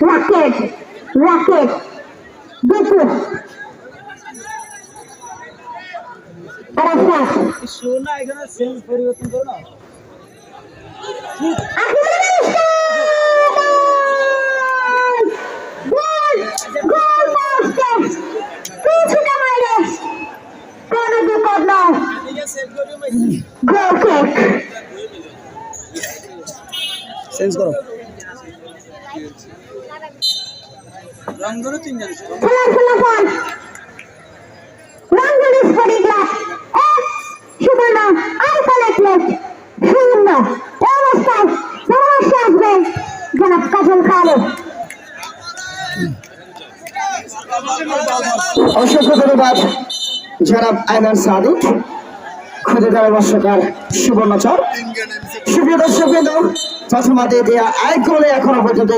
Racket racket Arafat শোনা এখানে sense পরিবর্তন করো না সেন্স করো রং ধরো তিনজন জনাব কাজল খালেদ অসংখ্য ধন্যবাদ জনাব আয়নার সাদিক। খুঁজে দেওয়ার বর্ষকার সুবর্ণচর। সুপ্রিয় দর্শক দিয়ে দেওয়া আয় করে এখনও পর্যন্ত